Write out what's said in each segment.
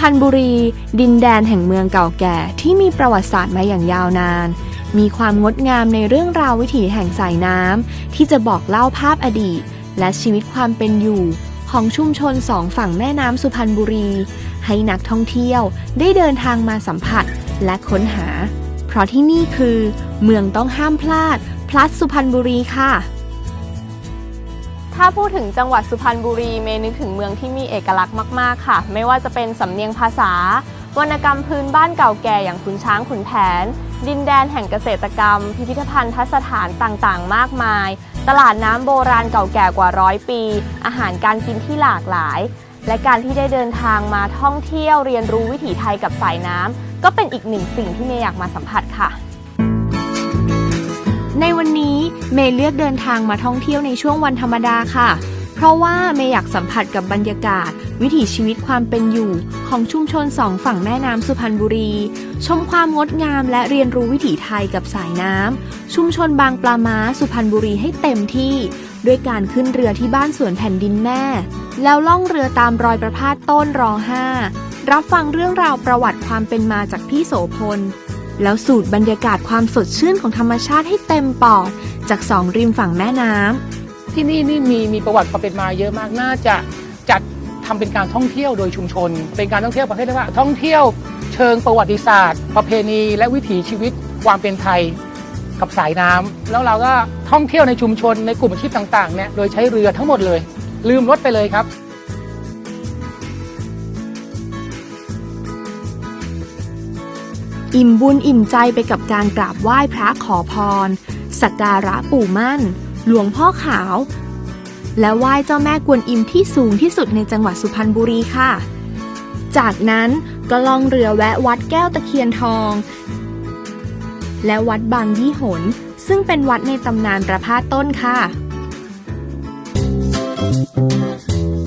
สุพรรณบุรี ดินแดนแห่งเมืองเก่าแก่ที่มีประวัติศาสตร์มาอย่างยาวนาน มีความงดงามในเรื่องราววิถีแห่งสายน้ำที่จะบอกเล่าภาพอดีต และชีวิตความเป็นอยู่ของชุมชนสองฝั่งแม่น้ำสุพรรณบุรี ให้นักท่องเที่ยวได้เดินทางมาสัมผัสและค้นหา เพราะที่นี่คือ เมืองต้องห้ามพลาด พลัสสุพรรณบุรีค่ะ ถ้าพูดถึงจังหวัดสุพรรณบุรีเมย์นึกถึงเมืองที่มีเอกลักษณ์มาก ๆ ค่ะ ไม่ว่าจะเป็นสำเนียงภาษา วรรณกรรมพื้นบ้านเก่าแก่อย่างขุนช้างขุนแผน ดินแดนแห่งเกษตรกรรม พิพิธภัณฑสถานต่างๆ มากมาย ตลาดน้ำโบราณเก่าแก่กว่าร้อยปี อาหารการกินที่หลากหลาย และการที่ได้เดินทางมาท่องเที่ยวเรียนรู้วิถีไทยกับสายน้ำก็เป็นอีกหนึ่งสิ่งที่เมย์อยากมาสัมผัสค่ะ วันนี้เมย์เลือกเดินทางมาท่องเที่ยวในช่วงวันธรรมดาค่ะ เพราะว่าเมย์อยากสัมผัสกับบรรยากาศ วิถีชีวิตความเป็นอยู่ ของชุมชนสองฝั่งแม่น้ำสุพรรณบุรี ชมความงดงามและเรียนรู้วิถีไทยกับสายน้ำชุมชนบางปลาม้าสุพรรณบุรีให้เต็มที่ ด้วยการขึ้นเรือที่บ้านสวนแผ่นดินแม่ แล้วล่องเรือตามรอยประพาสต้นรอห้ารับฟังเรื่องราวประวัติความเป็นมาจากพี่โสพล แล้วสูดบรรยากาศความสดชื่นของธรรมชาติให้เต็มปอด จากสองริมฝั่งแม่น้ำที่นี่นี่มีมีประวัติความเป็นมาเยอะมากน่าจะจัดทำเป็นการท่องเที่ยวโดยชุมชน เป็นการท่องเที่ยวประเภทที่ว่า ท่องเที่ยวเชิงประวัติศาสตร์ ประเพณีและวิถีชีวิตความเป็นไทยกับสายน้ำแล้วเราก็ท่องเที่ยวในชุมชนในกลุ่มอาชีพต่างๆเนี่ยโดยใช้เรือทั้งหมดเลย ลืมรถไปเลยครับ อิ่มบุญอิ่มใจไปกับการกราบไหว้พระขอพร สักการะปู่มั่น หลวงพ่อขาว และไหว้เจ้าแม่กวนอิมที่สูงที่สุดในจังหวัดสุพรรณบุรีค่ะ จากนั้นก็ล่องเรือแวะวัดแก้วตะเคียนทอง และวัดบางยี่หน ซึ่งเป็นวัดในตำนานประพาสต้นค่ะ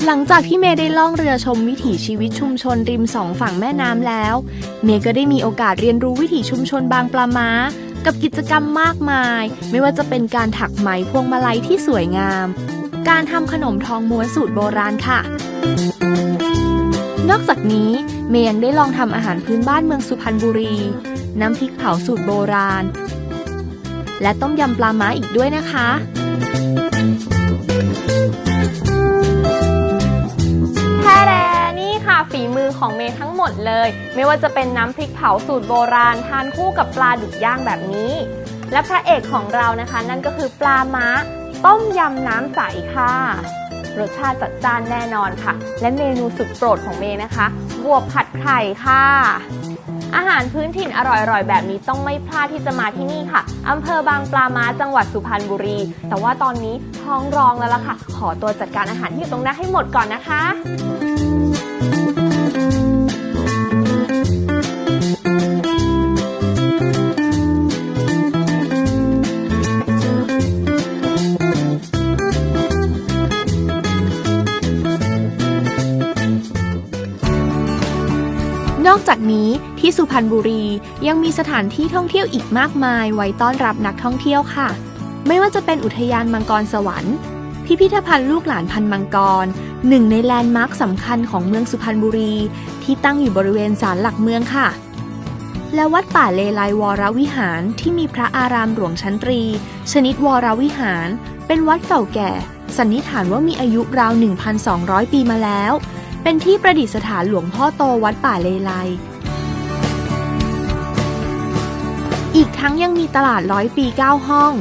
หลังจากที่เมย์ได้ล่องเรือชมวิถีชีวิตชุมชนริมสองฝั่งแม่น้ำแล้ว เมย์ก็ได้มีโอกาสเรียนรู้วิถีชุมชนบางปลาม้ากับกิจกรรมมากมาย ไม่ว่าจะเป็นการถักไหมพวงมาลัยที่สวยงาม การทำขนมทองม้วนสูตรโบราณค่ะ นอกจากนี้เมย์ยังได้ลองทำอาหารพื้นบ้านเมืองสุพรรณบุรี น้ำพริกเผาสูตรโบราณ และต้มยำปลาม้าอีกด้วยนะคะ ของเมย์ทั้งหมดเลย ไม่ว่าจะเป็นน้ำพริกเผาสูตรโบราณ ทานคู่กับปลาดุกย่างแบบนี้ และพระเอกของเรานะคะ นั่นก็คือปลาม้า ต้มยำน้ำใสค่ะ รสชาติจัดจ้านแน่นอนค่ะ และเมนูสุดโปรดของเมย์นะคะบวบผัดไข่ค่ะอาหารพื้นถิ่นอร่อยๆ แบบนี้ต้องไม่พลาดที่จะมาที่นี่ค่ะ อำเภอบางปลาม้าจังหวัดสุพรรณบุรี แต่ว่าตอนนี้ท้องร้องแล้วล่ะค่ะ ขอตัวจัดการอาหารที่อยู่ตรงหน้าให้หมดก่อนนะคะ อกจากนี้ที่สุพรรณบุรียังมีสถานที่ท่องเที่ยวอีกมากมายไว้ต้อนรับนักท่องเที่ยวค่ะ ไม่ว่าจะเป็นอุทยานมังกรสวรรค์ พิพิธภัณฑ์ลูกหลานพันมังกร หนึ่งในแลนด์มาร์คสำคัญของเมืองสุพรรณบุรี ที่ตั้งอยู่บริเวณศาลหลักเมืองค่ะ และวัดป่าเลไลวรวิหารที่มีพระอารามหลวงชั้นตรี ชนิดวรวิหาร เป็นวัดเก่าแก่ สันนิษฐานว่ามีอายุราว 1,200 ปีมาแล้ว เป็นที่ประดิษฐานหลวงพ่อโตวัดป่าเลไล อีกทั้งยังมีตลาดร้อยปี 9 ห้อง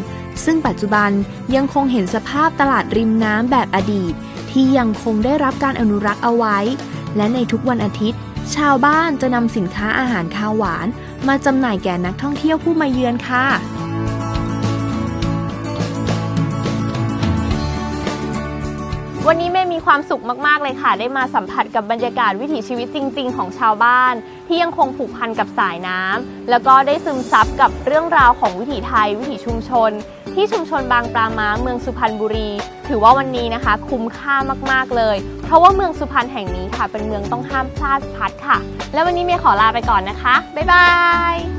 ซึ่งปัจจุบันยังคงเห็นสภาพตลาดริมน้ำแบบอดีต ที่ยังคงได้รับการอนุรักษ์เอาไว้ และในทุกวันอาทิตย์ ชาวบ้านจะนำสินค้าอาหารคาวหวาน มาจำหน่ายแก่นักท่องเที่ยวผู้มาเยือนค่ะ วันนี้เมย์มีความสุขมากๆเลยค่ะ ได้มาสัมผัสกับบรรยากาศวิถีชีวิตจริง ๆ ของชาวบ้าน ที่ยังคงผูกพันกับสายน้ำแล้วก็ได้ซึมซับกับเรื่องราวของวิถีไทย วิถีชุมชน ที่ชุมชนบางปลาม้าเมืองสุพรรณบุรี ถือว่าวันนี้นะคะ คุ้มค่ามากๆเลย เพราะว่าเมืองสุพรรณแห่งนี้ค่ะ เป็นเมืองต้องห้ามพลาดพัดค่ะ และวันนี้เมย์ขอลาไปก่อนนะคะบ๊ายบาย